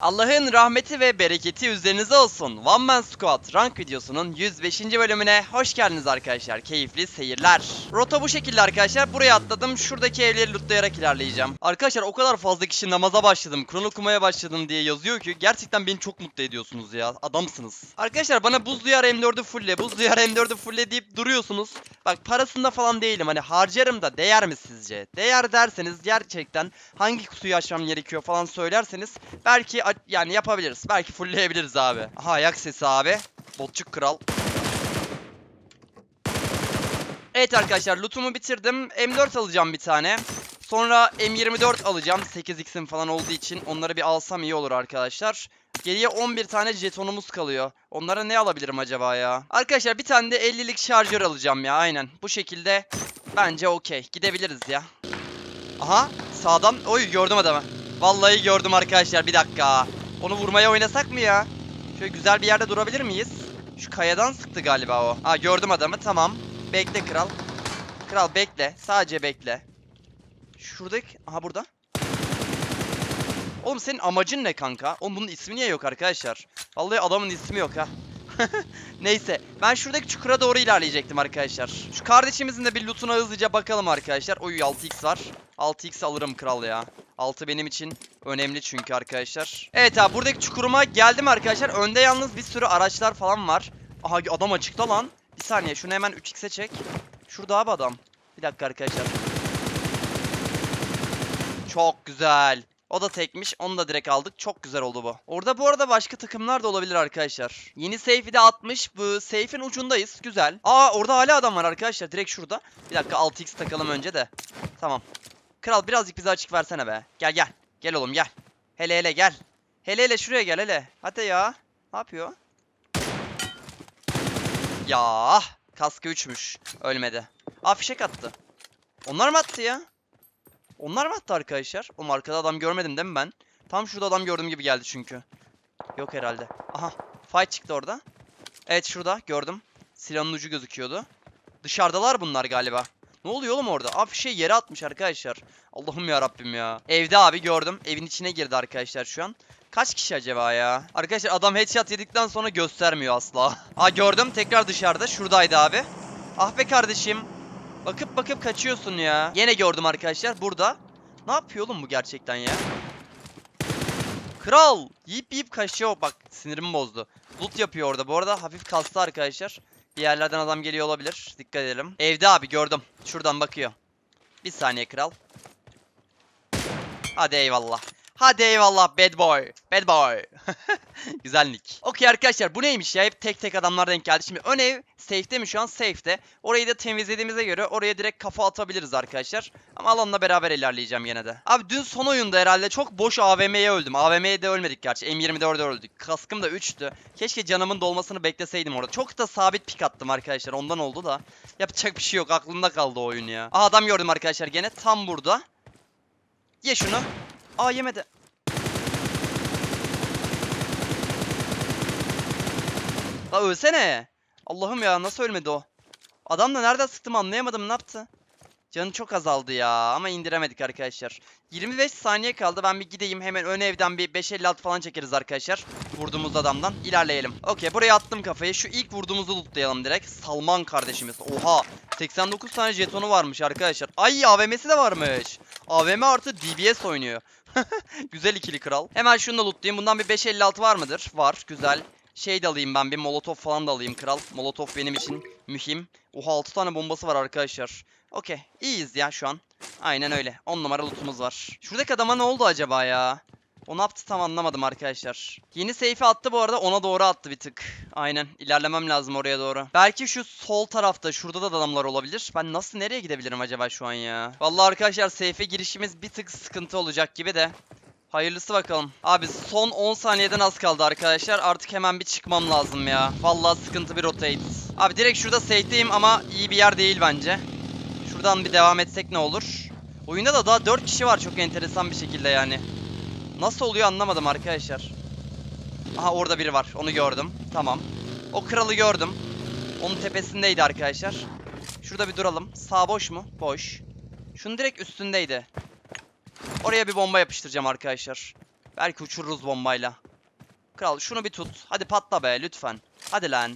Allah'ın rahmeti ve bereketi üzerinize olsun. One Man Squad rank videosunun 105. bölümüne hoş geldiniz arkadaşlar. Keyifli seyirler. Rota bu şekilde arkadaşlar. Buraya atladım. Şuradaki evleri lootlayarak ilerleyeceğim. Arkadaşlar o kadar fazla kişi namaza başladım, Kur'an okumaya başladım diye yazıyor ki gerçekten beni çok mutlu ediyorsunuz ya. Adamsınız. Arkadaşlar bana buz duyar M4'ü fulle, buz duyar M4'ü fulle deyip duruyorsunuz. Bak parasında falan değilim. Hani harcarım da değer mi sizce? Değer derseniz gerçekten hangi kutuyu açmam gerekiyor falan söylerseniz belki yani yapabiliriz. Belki fullleyebiliriz abi. Aha ayak sesi abi. Botçuk kral. Evet arkadaşlar lootumu bitirdim. M4 alacağım bir tane. Sonra M24 alacağım. 8x'im falan olduğu için onları bir alsam iyi olur arkadaşlar. Geriye 11 tane jetonumuz kalıyor. Onlara ne alabilirim acaba ya? Arkadaşlar bir tane de 50'lik şarjör alacağım ya aynen. Bu şekilde bence okey. Gidebiliriz ya. Aha sağdan. Oy gördüm adamı. Vallahi gördüm arkadaşlar bir dakika. Onu vurmaya oynasak mı ya? Şöyle güzel bir yerde durabilir miyiz? Şu kayadan sıktı galiba o. Ha gördüm adamı tamam. Bekle kral. Kral bekle. Sadece bekle. Şuradaki... Aha burada. Oğlum senin amacın ne kanka? Oğlum bunun ismi niye yok arkadaşlar? Vallahi adamın ismi yok ha. Neyse ben şuradaki çukura doğru ilerleyecektim arkadaşlar. Şu kardeşimizin de bir lootuna hızlıca bakalım arkadaşlar. Oy 6x var. 6x alırım kral ya. 6 benim için önemli çünkü arkadaşlar. Evet abi buradaki çukuruma geldim arkadaşlar. Önde yalnız bir sürü araçlar falan var. Aha adam açıkta lan. Bir saniye şunu hemen 3x'e çek. Şurada abi adam. Bir dakika arkadaşlar. Çok güzel. O da tekmiş. Onu da direkt aldık. Çok güzel oldu bu. Orada bu arada başka takımlar da olabilir arkadaşlar. Yeni safe'i de atmış. Bu safe'in ucundayız. Güzel. Aa orada hala adam var arkadaşlar. Direkt şurada. Bir dakika 6x takalım önce de. Tamam. Kral birazcık bize açık versene be. Gel gel. Gel oğlum gel. Hele hele gel. Hele hele şuraya gel hele. Hadi ya. Ne yapıyor? Ya kaskı 3'müş. Ölmedi. Aa fişek attı. Onlar mı attı ya? Onlar mı attı arkadaşlar? Oğlum arkada adam görmedim değil mi ben? Tam şurada adam gördüğüm gibi geldi çünkü. Yok herhalde. Aha. Fight çıktı orada. Evet şurada gördüm. Silahın ucu gözüküyordu. Dışarıdalar bunlar galiba. Ne oluyor oğlum orada? Abi şey yere atmış arkadaşlar. Allah'ım ya Rabbim ya. Evde abi gördüm. Evin içine girdi arkadaşlar şu an. Kaç kişi acaba ya? Arkadaşlar adam headshot yedikten sonra göstermiyor asla. Aa gördüm tekrar dışarıda. Şuradaydı abi. Ah be kardeşim. Bakıp bakıp kaçıyorsun ya. Yine gördüm arkadaşlar burada. Ne yapıyor oğlum bu gerçekten ya? Kral! Yiyip yiyip kaçıyor. Bak sinirimi bozdu. Loot yapıyor orada. Bu arada hafif kastı arkadaşlar. Bir yerlerden adam geliyor olabilir. Dikkat edelim. Evde abi gördüm. Şuradan bakıyor. Bir saniye kral. Hadi eyvallah. Hadi eyvallah bad boy. Bad boy. Güzel nick. Okey arkadaşlar bu neymiş ya? Hep tek tek adamlar denk geldi. Şimdi ön ev safe'de mi şu an? Safe'de. Orayı da temizlediğimize göre oraya direkt kafa atabiliriz arkadaşlar. Ama alanla beraber ilerleyeceğim yine de. Abi dün son oyunda herhalde çok boş AVM'ye öldüm. AVM'ye de ölmedik gerçi. M24'de öldük. Kaskım da 3'tü. Keşke canımın dolmasını bekleseydim orada. Çok da sabit pik attım arkadaşlar. Ondan oldu da. Yapacak bir şey yok. Aklımda kaldı oyun ya. Aha adam gördüm arkadaşlar gene. Tam burada. Ye şunu. Aa yemedi. La ölsene. Allah'ım ya nasıl ölmedi o? Adam da nereden sıktım anlayamadım ne yaptı? Canı çok azaldı ya ama indiremedik arkadaşlar. 25 saniye kaldı ben bir gideyim hemen ön evden bir 556 falan çekeriz arkadaşlar. Vurduğumuz adamdan ilerleyelim. Okey buraya attım kafayı şu ilk vurduğumuzu lootlayalım direkt. Salman kardeşimiz. Oha 89 tane jetonu varmış arkadaşlar. Ay AVM'si de varmış. AVM artı DBS oynuyor. güzel ikili kral. Hemen şunu da lootlayayım. Bundan bir 556 var mıdır? Var. Güzel. Şey de alayım ben. Bir molotof falan da alayım kral. Molotof benim için mühim. Oha 6 tane bombası var arkadaşlar. Okey. İyiyiz ya şu an. Aynen öyle. 10 numara lootumuz var. Şuradaki adama ne oldu acaba ya? O ne yaptı tam anlamadım arkadaşlar. Yeni seyfi attı bu arada ona doğru attı bir tık. Aynen ilerlemem lazım oraya doğru. Belki şu sol tarafta şurada da adamlar olabilir. Ben nasıl nereye gidebilirim acaba şu an ya? Vallahi arkadaşlar seyfe girişimiz bir tık sıkıntı olacak gibi de. Hayırlısı bakalım. Abi son 10 saniyeden az kaldı arkadaşlar. Artık hemen bir çıkmam lazım ya. Vallahi sıkıntı bir rotate. Abi direkt şurada safe'deyim ama iyi bir yer değil bence. Şuradan bir devam etsek ne olur? Oyunda da daha 4 kişi var çok enteresan bir şekilde yani. Nasıl oluyor anlamadım arkadaşlar. Aha orada biri var. Onu gördüm. Tamam. O kralı gördüm. Onun tepesindeydi arkadaşlar. Şurada bir duralım. Sağ boş mu? Boş. Şunun direkt üstündeydi. Oraya bir bomba yapıştıracağım arkadaşlar. Belki uçururuz bombayla. Kral şunu bir tut. Hadi patla be lütfen. Hadi lan.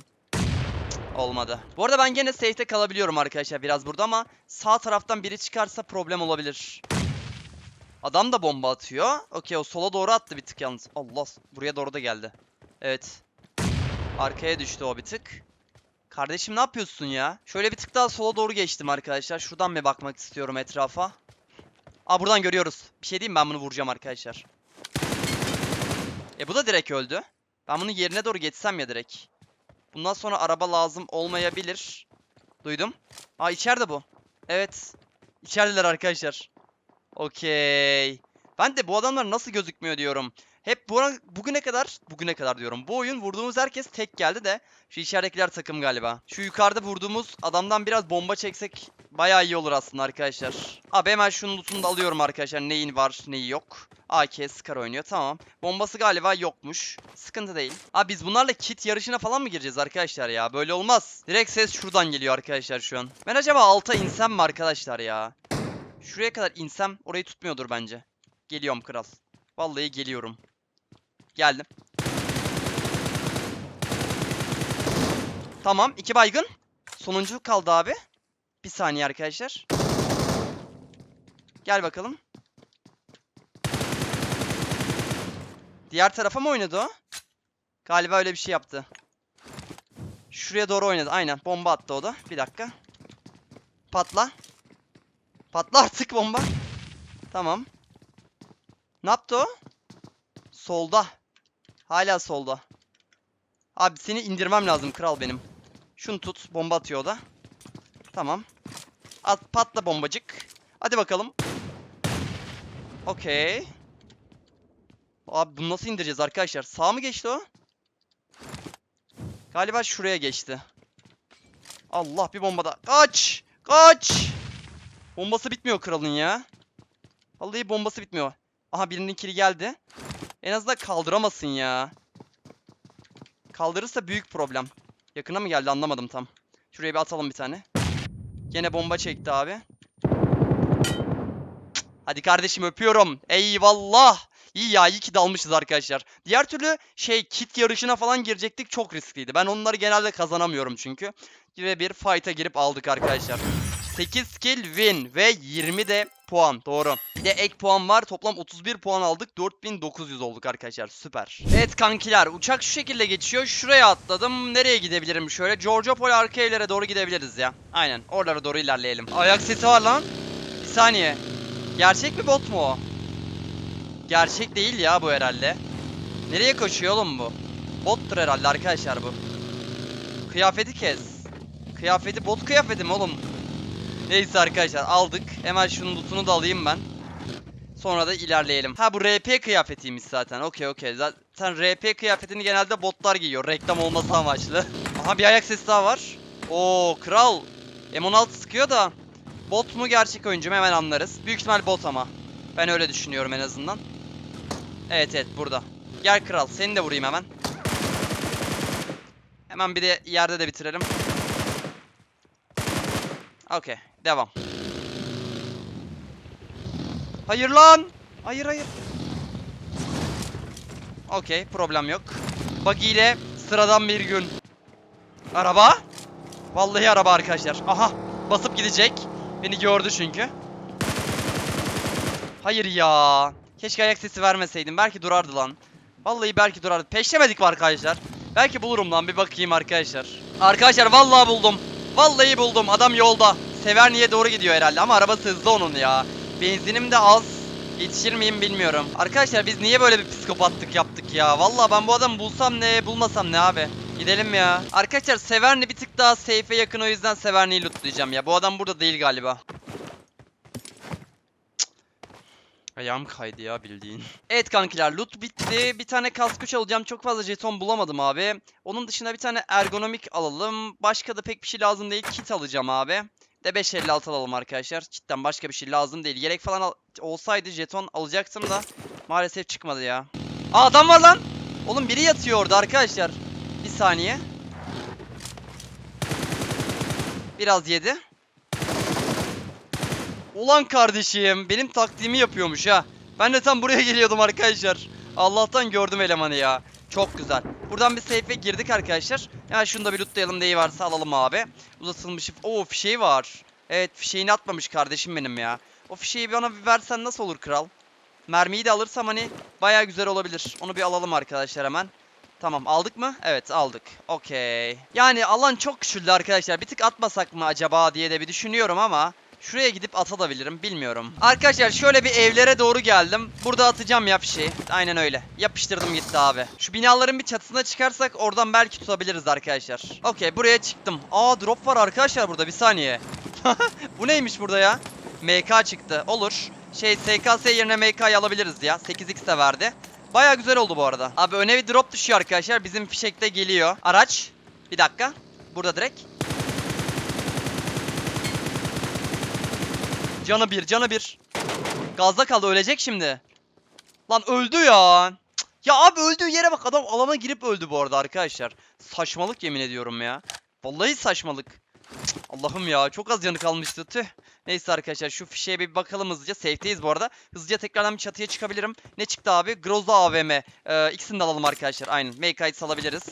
Olmadı. Bu arada ben gene safe'te kalabiliyorum arkadaşlar biraz burada ama sağ taraftan biri çıkarsa problem olabilir. Adam da bomba atıyor. Okey o sola doğru attı bir tık yalnız. Allah buraya doğru da geldi. Evet. Arkaya düştü o bir tık. Kardeşim ne yapıyorsun ya? Şöyle bir tık daha sola doğru geçtim arkadaşlar. Şuradan bir bakmak istiyorum etrafa. Aa buradan görüyoruz. Bir şey diyeyim ben bunu vuracağım arkadaşlar. E bu da direkt öldü. Ben bunu yerine doğru geçsem ya direkt. Bundan sonra araba lazım olmayabilir. Duydum. Aa içeride bu. Evet. İçerideler arkadaşlar. Okey. Ben de bu adamlar nasıl gözükmüyor diyorum. Hep bu bugüne kadar, bugüne kadar diyorum. Bu oyun vurduğumuz herkes tek geldi de şu içeridekiler takım galiba. Şu yukarıda vurduğumuz adamdan biraz bomba çeksek bayağı iyi olur aslında arkadaşlar. Abi hemen şunun lootunu da alıyorum arkadaşlar. Neyin var, neyi yok. AK Scar oynuyor tamam. Bombası galiba yokmuş. Sıkıntı değil. Abi biz bunlarla kit yarışına falan mı gireceğiz arkadaşlar ya? Böyle olmaz. Direkt ses şuradan geliyor arkadaşlar şu an. Ben acaba alta insem mi arkadaşlar ya? Şuraya kadar insem orayı tutmuyordur bence. Geliyorum kral. Vallahi geliyorum. Geldim. Tamam iki baygın. Sonuncu kaldı abi. Bir saniye arkadaşlar. Gel bakalım. Diğer tarafa mı oynadı o? Galiba öyle bir şey yaptı. Şuraya doğru oynadı. Aynen. Bomba attı o da. Bir dakika. Patla. Patla artık bomba. Tamam. Ne yaptı o? Solda. Hala solda. Abi seni indirmem lazım kral benim. Şunu tut. Bomba atıyor o da. Tamam. At patla bombacık. Hadi bakalım. Okey. Abi bunu nasıl indireceğiz arkadaşlar? Sağ mı geçti o? Galiba şuraya geçti. Allah bir bomba da. Kaç! Kaç! Bombası bitmiyor kralın ya. Vallahi bombası bitmiyor. Aha birinin kili geldi. En azından kaldıramasın ya. Kaldırırsa büyük problem. Yakına mı geldi anlamadım tam. Şuraya bir atalım bir tane. Gene bomba çekti abi. Hadi kardeşim öpüyorum. Eyvallah. İyi ya iyi ki dalmışız arkadaşlar. Diğer türlü şey kit yarışına falan girecektik çok riskliydi. Ben onları genelde kazanamıyorum çünkü. Ve bir fight'a girip aldık arkadaşlar. 8 kill win ve 20 de puan. Doğru. Bir de ek puan var. Toplam 31 puan aldık. 4900 olduk arkadaşlar. Süper. Evet kankiler. Uçak şu şekilde geçiyor. Şuraya atladım. Nereye gidebilirim şöyle? Georgiopol arka evlere doğru gidebiliriz ya. Aynen. Oralara doğru ilerleyelim. Ayak sesi var lan. Bir saniye. Gerçek mi bot mu o? Gerçek değil ya bu herhalde. Nereye koşuyor oğlum bu? Bottur herhalde arkadaşlar bu. Kıyafeti kes. Kıyafeti bot kıyafeti mi oğlum? Neyse arkadaşlar aldık. Hemen şunun lootunu da alayım ben. Sonra da ilerleyelim. Ha bu RP kıyafetiymiş zaten. Okey okey. Zaten RP kıyafetini genelde botlar giyiyor. Reklam olması amaçlı. Aha bir ayak sesi daha var. Oo kral. M16 sıkıyor da. Bot mu gerçek oyuncu mu hemen anlarız. Büyük ihtimal bot ama. Ben öyle düşünüyorum en azından. Evet evet burada. Gel kral seni de vurayım hemen. Hemen bir de yerde de bitirelim. Okey. Devam. Hayır lan. Hayır hayır. Okey. Problem yok. Buggy ile sıradan bir gün. Araba. Vallahi araba arkadaşlar. Aha. Basıp gidecek. Beni gördü çünkü. Hayır ya. Keşke ayak sesi vermeseydim. Belki durardı lan. Vallahi belki durardı. Peşlemedik mi arkadaşlar? Belki bulurum lan. Bir bakayım arkadaşlar. Arkadaşlar vallahi buldum. Vallahi buldum. Adam yolda. Severniye doğru gidiyor herhalde ama arabası hızlı onun ya. Benzinim de az. Yetişir miyim bilmiyorum. Arkadaşlar biz niye böyle bir psikopatlık yaptık ya? Vallahi ben bu adamı bulsam ne, bulmasam ne abi? Gidelim ya. Arkadaşlar Severni bir tık daha safe'e yakın o yüzden Severni'yi lootlayacağım ya. Bu adam burada değil galiba. Ayağım kaydı ya bildiğin. Evet kankiler loot bitti. Bir tane kask güç alacağım. Çok fazla jeton bulamadım abi. Onun dışında bir tane ergonomik alalım. Başka da pek bir şey lazım değil. Kit alacağım abi. De 556 alalım arkadaşlar. Cidden başka bir şey lazım değil. Yelek falan al- olsaydı jeton alacaktım da maalesef çıkmadı ya. Aa adam var lan. Oğlum biri yatıyor orada arkadaşlar. Bir saniye. Biraz yedi. Ulan kardeşim benim taktiğimi yapıyormuş ha. Ben de tam buraya geliyordum arkadaşlar. Allah'tan gördüm elemanı ya. Çok güzel. Buradan bir safe'e girdik arkadaşlar. Hemen şunu da bir lootlayalım neyi varsa alalım abi. Uzatılmış. Oo fişeği var. Evet fişeğini atmamış kardeşim benim ya. O fişeği bana bir versen nasıl olur kral? Mermiyi de alırsam hani baya güzel olabilir. Onu bir alalım arkadaşlar hemen. Tamam aldık mı? Evet aldık. Okey. Yani alan çok küçüldü arkadaşlar. Bir tık atmasak mı acaba diye de bir düşünüyorum ama şuraya gidip atabilirim bilmiyorum. Arkadaşlar şöyle bir evlere doğru geldim. Burada atacağım ya. Aynen öyle. Yapıştırdım gitti abi. Şu binaların bir çatısına çıkarsak oradan belki tutabiliriz arkadaşlar. Okey buraya çıktım. Aa drop var arkadaşlar burada bir saniye. Bu neymiş burada ya? MK çıktı. Olur. Şey SKS yerine MK'yı alabiliriz ya. 8x de verdi. Baya güzel oldu bu arada. Abi öne bir drop düşüyor arkadaşlar. Bizim fişekte geliyor. Araç. Bir dakika. Burada direkt. Canı bir, canı bir. Gazda kaldı, ölecek şimdi. Lan öldü ya. Ya abi öldüğü yere bak adam alana girip öldü bu arada arkadaşlar. Saçmalık yemin ediyorum ya. Vallahi saçmalık. Allah'ım ya çok az canı kalmıştı tüh. Neyse arkadaşlar şu fişeye bir bakalım hızlıca. Safe'teyiz bu arada. Hızlıca tekrardan bir çatıya çıkabilirim. Ne çıktı abi? Groza AVM. Ee, ikisini de alalım arkadaşlar. Aynen. Make'ı salabiliriz.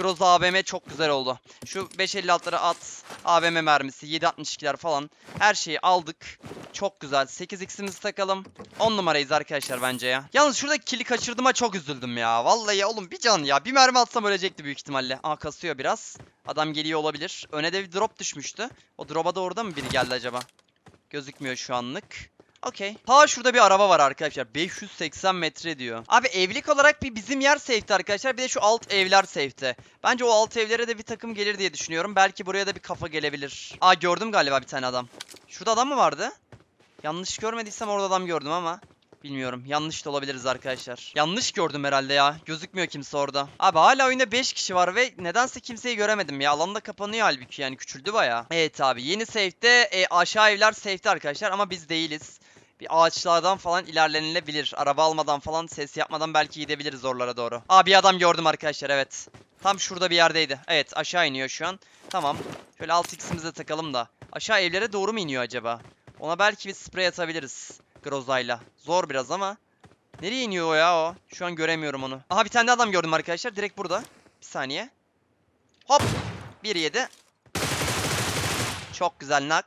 Groza AVM çok güzel oldu. Şu 556'ları at. AVM mermisi. 7.62'ler falan. Her şeyi aldık. Çok güzel. 8x'imizi takalım. 10 numarayız arkadaşlar bence ya. Yalnız şuradaki kili kaçırdığıma çok üzüldüm ya. Vallahi ya oğlum bir can ya. Bir mermi atsam ölecekti büyük ihtimalle. Aa kasıyor biraz. Adam geliyor olabilir. Öne de bir drop düşmüştü. O drop'a da orada mı biri geldi acaba? Gözükmüyor şu anlık. Okey. Ha şurada bir araba var arkadaşlar. 580 metre diyor. Abi evlilik olarak bir bizim yer safe'ti arkadaşlar. Bir de şu alt evler safe'ti. Bence o alt evlere de bir takım gelir diye düşünüyorum. Belki buraya da bir kafa gelebilir. Aa gördüm galiba bir tane adam. Şurada adam mı vardı? Yanlış görmediysem orada adam gördüm ama. Bilmiyorum. Yanlış da olabiliriz arkadaşlar. Yanlış gördüm herhalde ya. Gözükmüyor kimse orada. Abi hala oyunda 5 kişi var ve nedense kimseyi göremedim ya. Alan da kapanıyor halbuki yani küçüldü baya. Evet abi yeni safe'de e, aşağı evler safe'de arkadaşlar ama biz değiliz. Bir ağaçlardan falan ilerlenilebilir. Araba almadan falan ses yapmadan belki gidebiliriz oralara doğru. Aa bir adam gördüm arkadaşlar evet. Tam şurada bir yerdeydi. Evet aşağı iniyor şu an. Tamam. Şöyle 6x'imize takalım da. Aşağı evlere doğru mu iniyor acaba? Ona belki bir sprey atabiliriz. Groza'yla. Zor biraz ama. Nereye iniyor o ya o? Şu an göremiyorum onu. Aha bir tane de adam gördüm arkadaşlar. Direkt burada. Bir saniye. Hop. 1-7. Çok güzel nak.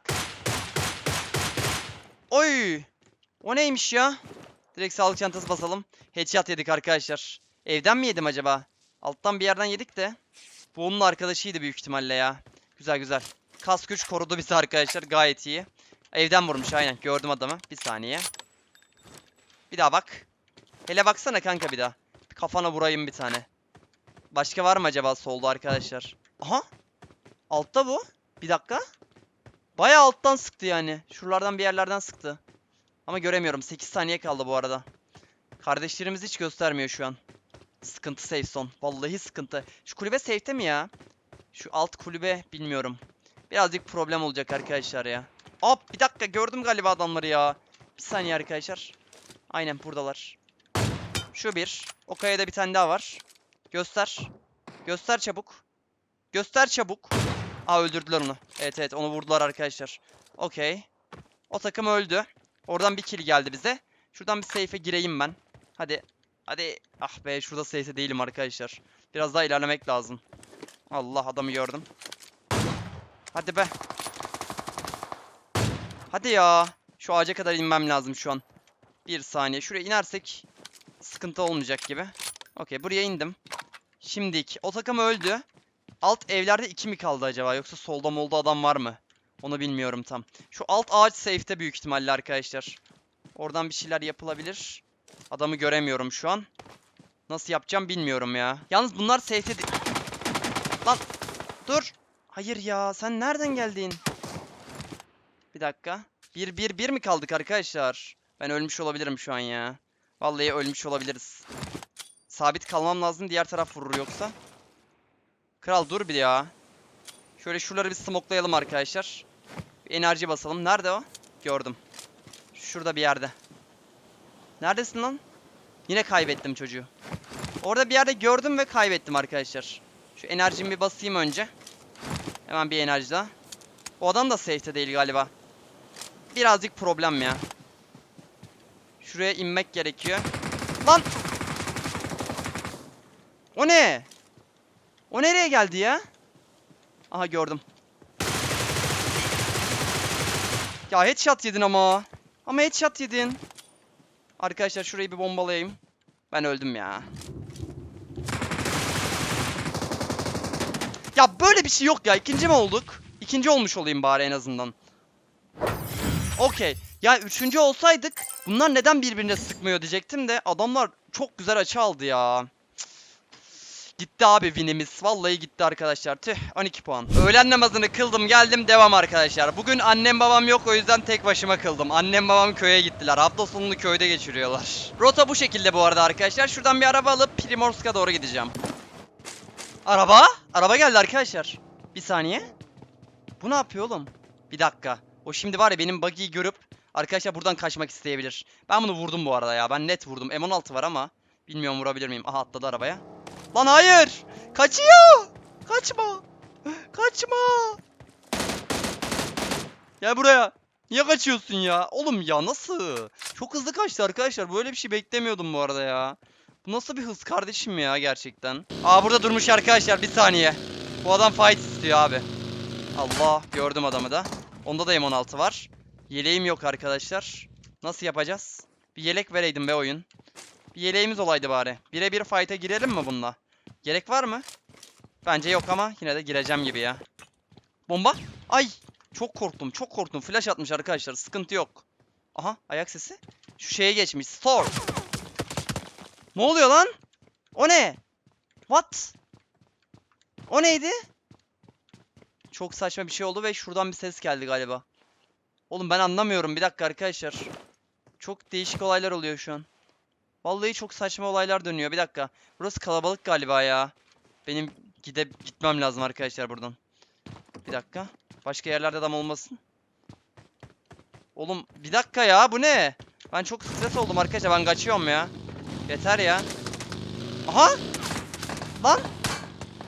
Oy. O neymiş ya? Direkt sağlık çantası basalım. Headshot yedik arkadaşlar. Evden mi yedim acaba? Alttan bir yerden yedik de. Bu onun arkadaşıydı büyük ihtimalle ya. Güzel güzel. Kask 3 korudu bizi arkadaşlar. Gayet iyi. Evden vurmuş aynen. Gördüm adamı. Bir saniye. Bir daha bak. Hele baksana kanka bir daha. Bir kafana vurayım bir tane. Başka var mı acaba solda arkadaşlar? Aha. Altta bu. Bir dakika. Baya alttan sıktı yani. Şuralardan bir yerlerden sıktı. Ama göremiyorum. 8 saniye kaldı bu arada. Kardeşlerimiz hiç göstermiyor şu an. Sıkıntı safe son. Vallahi sıkıntı. Şu kulübe safe'te mi ya? Şu alt kulübe bilmiyorum. Birazcık problem olacak arkadaşlar ya. Hop bir dakika gördüm galiba adamları ya. Bir saniye arkadaşlar. Aynen buradalar. Şu bir. O kayada bir tane daha var. Göster. Göster çabuk. Göster çabuk. Aa öldürdüler onu. Evet evet onu vurdular arkadaşlar. Okey. O takım öldü. Oradan bir kill geldi bize. Şuradan bir safe'e gireyim ben. Hadi. Hadi. Ah be şurada safe'e değilim arkadaşlar. Biraz daha ilerlemek lazım. Allah adamı gördüm. Hadi be. Hadi ya. Şu ağaca kadar inmem lazım şu an. Bir saniye. Şuraya inersek sıkıntı olmayacak gibi. Okey buraya indim. Şimdik. O takım öldü. Alt evlerde iki mi kaldı acaba? Yoksa solda molda adam var mı? Onu bilmiyorum tam. Şu alt ağaç safe'te büyük ihtimalle arkadaşlar. Oradan bir şeyler yapılabilir. Adamı göremiyorum şu an. Nasıl yapacağım bilmiyorum ya. Yalnız bunlar safe'te... Lan dur. Hayır ya sen nereden geldin? Bir dakika. Bir, bir, bir mi kaldık arkadaşlar? Ben ölmüş olabilirim şu an ya. Vallahi ölmüş olabiliriz. Sabit kalmam lazım diğer taraf vurur yoksa. Kral dur bir ya. Şöyle şuraları bir smoklayalım arkadaşlar. Enerji basalım. Nerede o? Gördüm. Şurada bir yerde. Neredesin lan? Yine kaybettim çocuğu. Orada bir yerde gördüm ve kaybettim arkadaşlar. Şu enerjimi bir basayım önce. Hemen bir enerji daha. O adam da safe'te değil galiba. Birazcık problem ya. Şuraya inmek gerekiyor. Lan! O ne? O nereye geldi ya? Aha gördüm. Ya headshot yedin ama. Ama headshot yedin. Arkadaşlar şurayı bir bombalayayım. Ben öldüm ya. Ya böyle bir şey yok ya. İkinci mi olduk? İkinci olmuş olayım bari en azından. Okey. Ya üçüncü olsaydık bunlar neden birbirine sıkmıyor diyecektim de adamlar çok güzel açı aldı ya. Gitti abi winimiz. Vallahi gitti arkadaşlar. Tüh 12 puan. Öğlen namazını kıldım geldim devam arkadaşlar. Bugün annem babam yok o yüzden tek başıma kıldım. Annem babam köye gittiler. Hafta sonunu köyde geçiriyorlar. Rota bu şekilde bu arada arkadaşlar. Şuradan bir araba alıp Primorsk'a doğru gideceğim. Araba? Araba geldi arkadaşlar. Bir saniye. Bu ne yapıyor oğlum? Bir dakika. O şimdi var ya benim buggy'yi görüp arkadaşlar buradan kaçmak isteyebilir. Ben bunu vurdum bu arada ya. Ben net vurdum. M16 var ama bilmiyorum vurabilir miyim. Aha atladı arabaya. Lan hayır. Kaçıyor. Kaçma. Kaçma. Gel buraya. Niye kaçıyorsun ya? Oğlum ya nasıl? Çok hızlı kaçtı arkadaşlar. Böyle bir şey beklemiyordum bu arada ya. Bu nasıl bir hız kardeşim ya gerçekten. Aa burada durmuş arkadaşlar bir saniye. Bu adam fight istiyor abi. Allah gördüm adamı da. Onda da M16 var. Yeleğim yok arkadaşlar. Nasıl yapacağız? Bir yelek vereydim be oyun. Bir yeleğimiz olaydı bari. Birebir fight'a girelim mi bununla? Gerek var mı? Bence yok ama yine de gireceğim gibi ya. Bomba. Ay. Çok korktum çok korktum. Flash atmış arkadaşlar. Sıkıntı yok. Aha ayak sesi. Şu şeye geçmiş. Store. Ne oluyor lan? O ne? What? O neydi? Çok saçma bir şey oldu ve şuradan bir ses geldi galiba. Oğlum ben anlamıyorum. Bir dakika arkadaşlar. Çok değişik olaylar oluyor şu an. Vallahi çok saçma olaylar dönüyor. Bir dakika. Burası kalabalık galiba ya. Benim gide gitmem lazım arkadaşlar buradan. Bir dakika. Başka yerlerde adam olmasın. Oğlum bir dakika ya. Bu ne? Ben çok stres oldum arkadaşlar. Ben kaçıyorum ya. Yeter ya. Aha! Lan!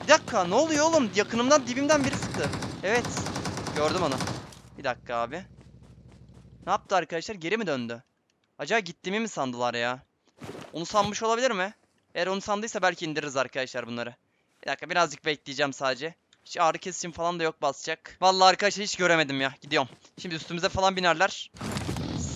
Bir dakika ne oluyor oğlum? Yakınımdan dibimden biri sıktı. Evet. Gördüm onu. Bir dakika abi. Ne yaptı arkadaşlar? Geri mi döndü? Acaba gittiğimi mi sandılar ya? Onu sanmış olabilir mi? Eğer onu sandıysa belki indiririz arkadaşlar bunları. Bir dakika birazcık bekleyeceğim sadece. Hiç ağrı kesicim falan da yok basacak. Vallahi arkadaşlar hiç göremedim ya. Gidiyorum. Şimdi üstümüze falan binerler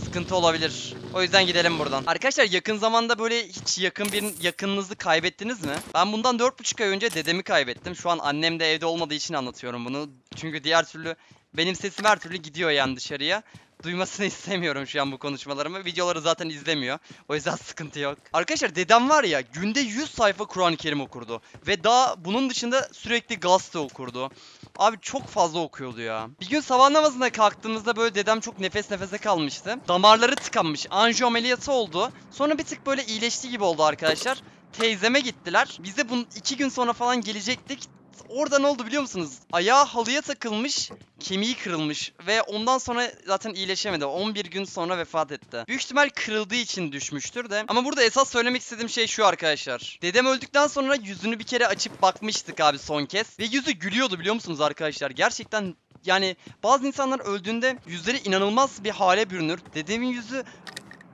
sıkıntı olabilir. O yüzden gidelim buradan. Arkadaşlar yakın zamanda böyle hiç yakın bir yakınınızı kaybettiniz mi? Ben bundan 4,5 ay önce dedemi kaybettim. Şu an annem de evde olmadığı için anlatıyorum bunu. Çünkü diğer türlü benim sesim her türlü gidiyor yani dışarıya. Duymasını istemiyorum şu an bu konuşmalarımı. Videoları zaten izlemiyor. O yüzden sıkıntı yok. Arkadaşlar dedem var ya günde 100 sayfa Kur'an-ı Kerim okurdu. Ve daha bunun dışında sürekli gazete okurdu. Abi çok fazla okuyordu ya. Bir gün sabah namazına kalktığımızda böyle dedem çok nefes nefese kalmıştı. Damarları tıkanmış. Anjiyo ameliyatı oldu. Sonra bir tık böyle iyileşti gibi oldu arkadaşlar. Teyzeme gittiler. Biz de bunun iki gün sonra falan gelecektik. Orada ne oldu biliyor musunuz? Ayağı halıya takılmış, kemiği kırılmış ve ondan sonra zaten iyileşemedi. 11 gün sonra vefat etti. Büyük ihtimal kırıldığı için düşmüştür de. Ama burada esas söylemek istediğim şey şu arkadaşlar. Dedem öldükten sonra yüzünü bir kere açıp bakmıştık abi son kez. Ve yüzü gülüyordu biliyor musunuz arkadaşlar? Gerçekten yani bazı insanlar öldüğünde yüzleri inanılmaz bir hale bürünür. Dedemin yüzü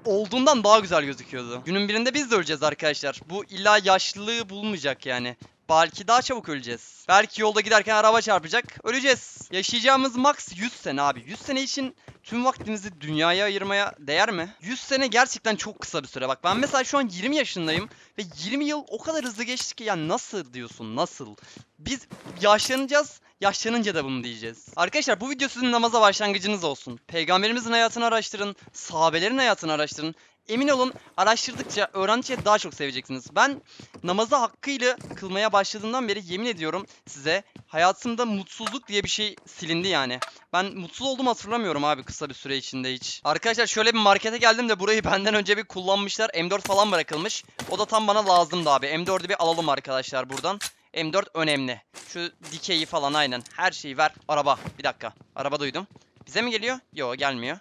olduğundan daha güzel gözüküyordu. Günün birinde biz de öleceğiz arkadaşlar. Bu illa yaşlılığı bulmayacak yani. Belki daha çabuk öleceğiz. Belki yolda giderken araba çarpacak. Öleceğiz. Yaşayacağımız max 100 sene abi. 100 sene için tüm vaktimizi dünyaya ayırmaya değer mi? 100 sene gerçekten çok kısa bir süre. Bak ben mesela şu an 20 yaşındayım. Ve 20 yıl o kadar hızlı geçti ki ya nasıl diyorsun nasıl? Biz yaşlanacağız. Yaşlanınca da bunu diyeceğiz. Arkadaşlar bu video sizin namaza başlangıcınız olsun. Peygamberimizin hayatını araştırın. Sahabelerin hayatını araştırın. Emin olun araştırdıkça, öğrendikçe daha çok seveceksiniz. Ben namazı hakkıyla kılmaya başladığımdan beri yemin ediyorum size hayatımda mutsuzluk diye bir şey silindi yani. Ben mutsuz olduğumu hatırlamıyorum abi kısa bir süre içinde hiç. Arkadaşlar şöyle bir markete geldim de burayı benden önce bir kullanmışlar. M4 falan bırakılmış. O da tam bana lazımdı abi. M4'ü bir alalım arkadaşlar buradan. M4 önemli. Şu dikeyi falan aynen. Her şeyi ver. Araba. Bir dakika. Araba duydum. Bize mi geliyor? Yok gelmiyor.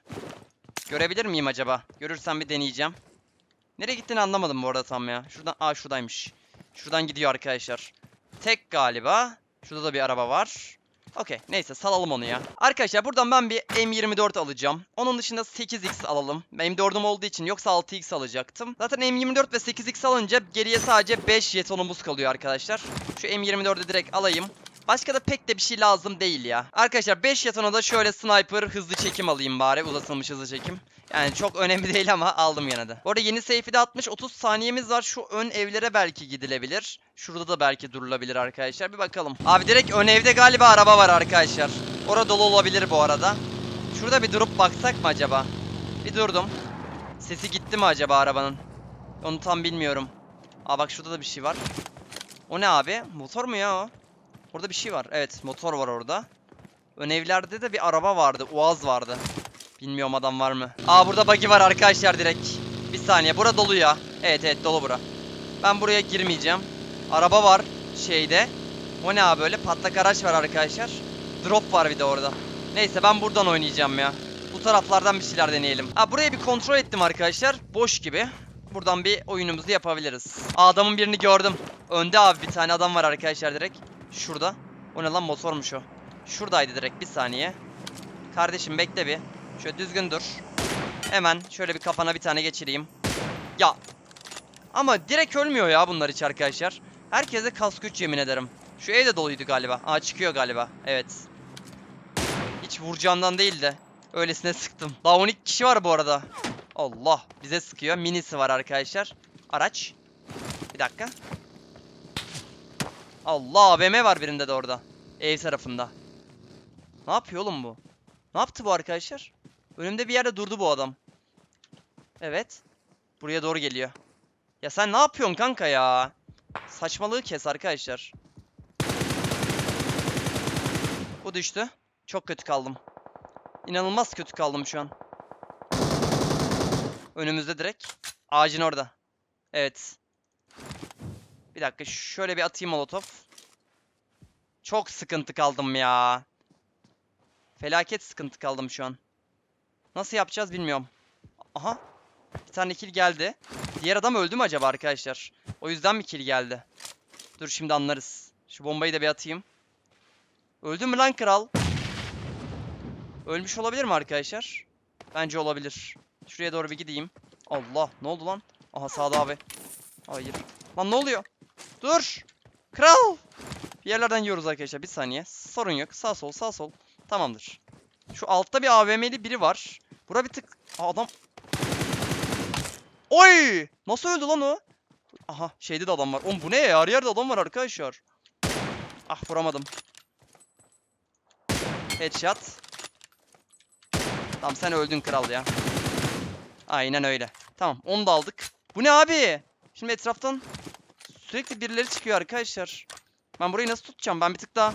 Görebilir miyim acaba? Görürsem bir deneyeceğim. Nereye gittiğini anlamadım bu arada tam ya. Şuradan, aa şuradaymış. Şuradan gidiyor arkadaşlar. Tek galiba. Şurada da bir araba var. Okey neyse salalım onu ya. Arkadaşlar buradan ben bir M24 alacağım. Onun dışında 8x alalım. M4'üm olduğu için yoksa 6x alacaktım. Zaten M24 ve 8x alınca geriye sadece 5 jetonumuz kalıyor arkadaşlar. Şu M24'ü direkt alayım. Başka da pek de bir şey lazım değil ya. Arkadaşlar 5 jetona da şöyle sniper hızlı çekim alayım bari. Uzatılmış hızlı çekim. Yani çok önemli değil ama aldım yine de. Bu arada yeni safe'de 60-30 saniyemiz var. Şu ön evlere belki gidilebilir. Şurada da belki durulabilir arkadaşlar. Bir bakalım. Abi direkt ön evde galiba araba var arkadaşlar. Orada dolu olabilir bu arada. Şurada bir durup baksak mı acaba? Bir durdum. Sesi gitti mi acaba arabanın? Onu tam bilmiyorum. Aa bak şurada da bir şey var. O ne abi? Motor mu ya o? Orada bir şey var. Evet motor var orada. Ön evlerde de bir araba vardı. Uaz vardı. Bilmiyorum adam var mı? Aa burada buggy var arkadaşlar direkt. Bir saniye. Bura dolu ya. Evet evet dolu bura. Ben buraya girmeyeceğim. Araba var şeyde. O ne abi böyle patlak araç var arkadaşlar. Drop var bir de orada. Neyse ben buradan oynayacağım ya. Bu taraflardan bir şeyler deneyelim. Ha buraya bir kontrol ettim arkadaşlar. Boş gibi. Buradan bir oyunumuzu yapabiliriz. Aa, adamın birini gördüm. Önde abi bir tane adam var arkadaşlar direkt. Şurada. O ne lan motormuş o. Şuradaydı direkt bir saniye. Kardeşim bekle bir. Şöyle düzgün dur. Hemen şöyle bir kafana bir tane geçireyim. Ya. Ama direkt ölmüyor ya bunlar hiç arkadaşlar. Herkese kask güç yemin ederim. Şu ev de doluydu galiba. Aa çıkıyor galiba. Evet. Hiç vuracağımdan değil de. Öylesine sıktım. Daha 12 kişi var bu arada. Allah. Bize sıkıyor. Minisi var arkadaşlar. Araç. Bir dakika. Allah AVM var birinde de orada. Ev tarafında. Ne yapıyor oğlum bu? Ne yaptı bu arkadaşlar? Önümde bir yerde durdu bu adam. Evet. Buraya doğru geliyor. Ya sen ne yapıyorsun kanka ya? Saçmalığı kes arkadaşlar. Bu düştü. Çok kötü kaldım. İnanılmaz kötü kaldım şu an. Önümüzde direkt. Ağacın orada. Evet. Bir dakika şöyle bir atayım molotof. Çok sıkıntı kaldım ya. Felaket sıkıntı kaldım şu an. Nasıl yapacağız bilmiyorum. Aha. Bir tane kill geldi. Diğer adam öldü mü acaba arkadaşlar? O yüzden mi kill geldi? Dur şimdi anlarız. Şu bombayı da bir atayım. Öldü mü lan kral? Ölmüş olabilir mi arkadaşlar? Bence olabilir. Şuraya doğru bir gideyim. Allah ne oldu lan? Aha sağda abi. Hayır. Lan ne oluyor? Dur. Kral. Bir yerlerden yiyoruz arkadaşlar. Bir saniye. Sorun yok. Sağ sol sağ sol. Tamamdır. Şu altta bir AVM'li biri var. Bura bir tık... Aa, adam... Oy! Nasıl öldü lan o? Aha şeyde de adam var. Oğlum bu ne ya? Her yerde adam var arkadaşlar. Ah vuramadım. Headshot. Tamam sen öldün kral ya. Aynen öyle. Tamam onu da aldık. Bu ne abi? Şimdi etraftan sürekli birileri çıkıyor arkadaşlar. Ben burayı nasıl tutacağım? Ben bir tık daha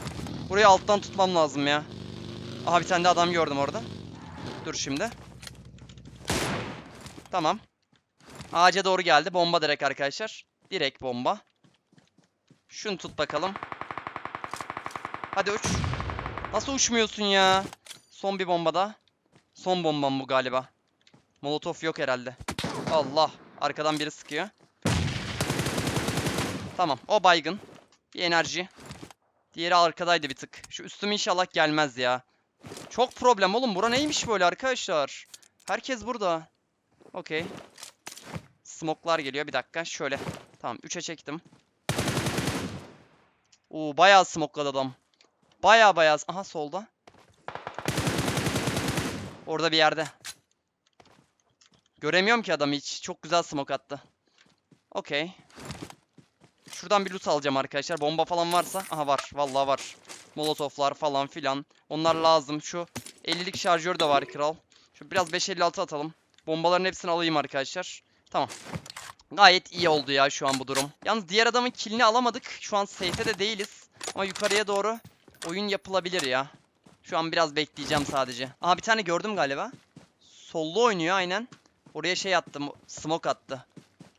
burayı alttan tutmam lazım ya. Aha bir tane de adam gördüm orada. Dur şimdi. Tamam. Ağaca doğru geldi. Bomba direkt arkadaşlar. Direkt bomba. Şunu tut bakalım. Hadi uç. Nasıl uçmuyorsun ya? Son bir bombada. Son bombam bu galiba. Molotof yok herhalde. Allah. Arkadan biri sıkıyor. Tamam. O baygın. Bir enerji. Diğeri arkadaydı bir tık. Şu üstüm inşallah gelmez ya. Çok problem oğlum. Bura neymiş böyle arkadaşlar? Herkes burada. Okey. Smoklar geliyor. Bir dakika. Şöyle. Tamam. 3'e çektim. Oo bayağı smokladı adam. Bayağı bayağı. Aha solda. Orada bir yerde. Göremiyorum ki adamı hiç. Çok güzel smoke attı. Okey. Şuradan bir loot alacağım arkadaşlar. Bomba falan varsa. Aha var. Vallahi var. Molotoflar falan filan. Onlar lazım. Şu 50'lik şarjör de var kral. Şu biraz 556 atalım. Bombaların hepsini alayım arkadaşlar. Tamam. Gayet iyi oldu ya şu an bu durum. Yalnız diğer adamın killini alamadık. Şu an safe'de de değiliz. Ama yukarıya doğru oyun yapılabilir ya. Şu an biraz bekleyeceğim sadece. Aha bir tane gördüm galiba. Sollu oynuyor aynen. Oraya şey attım. Smoke attı.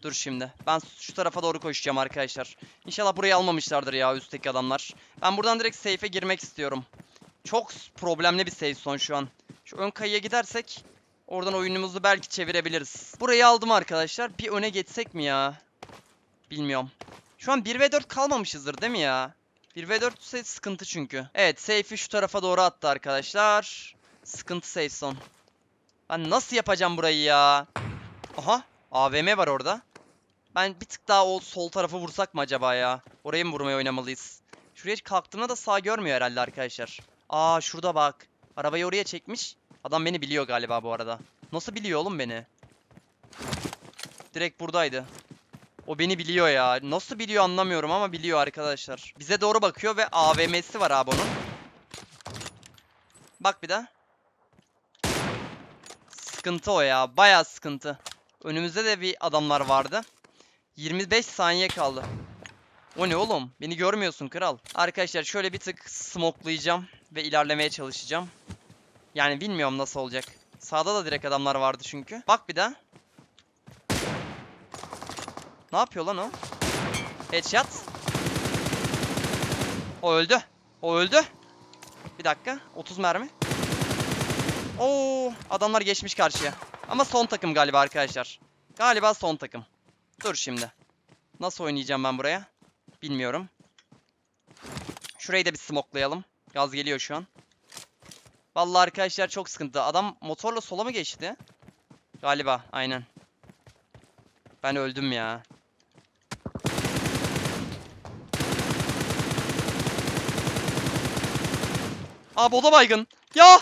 Dur şimdi. Ben şu tarafa doğru koşacağım arkadaşlar. İnşallah burayı almamışlardır ya üstteki adamlar. Ben buradan direkt safe'e girmek istiyorum. Çok problemli bir safe son şu an. Şu ön kayıya gidersek oradan oyunumuzu belki çevirebiliriz. Burayı aldım arkadaşlar. Bir öne geçsek mi ya? Bilmiyorum. Şu an 1 ve 4 kalmamışızdır değil mi ya? 1v4 ise sıkıntı çünkü. Evet safe'i şu tarafa doğru attı arkadaşlar. Sıkıntı safe zone. Ben nasıl yapacağım burayı ya? Aha AVM var orada. Ben bir tık daha o sol tarafı vursak mı acaba ya? Orayı mı vurmaya oynamalıyız? Şuraya kalktığımda da sağ görmüyor herhalde arkadaşlar. Aa şurada bak. Arabayı oraya çekmiş. Adam beni biliyor galiba bu arada. Nasıl biliyor oğlum beni? Direkt buradaydı. O beni biliyor ya. Nasıl biliyor anlamıyorum ama biliyor arkadaşlar. Bize doğru bakıyor ve AVM'si var abi onun. Bak bir daha. Sıkıntı o ya. Baya sıkıntı. Önümüzde de bir adamlar vardı. 25 saniye kaldı. O ne oğlum? Beni görmüyorsun kral. Arkadaşlar şöyle bir tık smoklayacağım ve ilerlemeye çalışacağım. Yani bilmiyorum nasıl olacak. Sağda da direkt adamlar vardı çünkü. Bak bir daha. Ne yapıyor lan o? Headshot. O öldü. O öldü. Bir dakika. 30 mermi. Oo, adamlar geçmiş karşıya. Ama son takım galiba arkadaşlar. Galiba son takım. Dur şimdi. Nasıl oynayacağım ben buraya? Bilmiyorum. Şurayı da bir smoklayalım. Gaz geliyor şu an. Vallahi arkadaşlar çok sıkıntı. Adam motorla sola mı geçti? Galiba aynen. Ben öldüm ya. Abi o da baygın. Ya!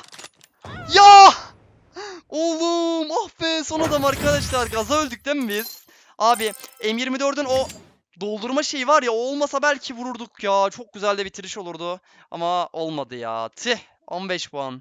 Ya! Oğlum ah be son adam arkadaşlar. Gaza öldük değil mi biz? Abi M24'ün o doldurma şeyi var ya olmasa belki vururduk ya. Çok güzel de bitiriş olurdu. Ama olmadı ya. Tih 15 puan.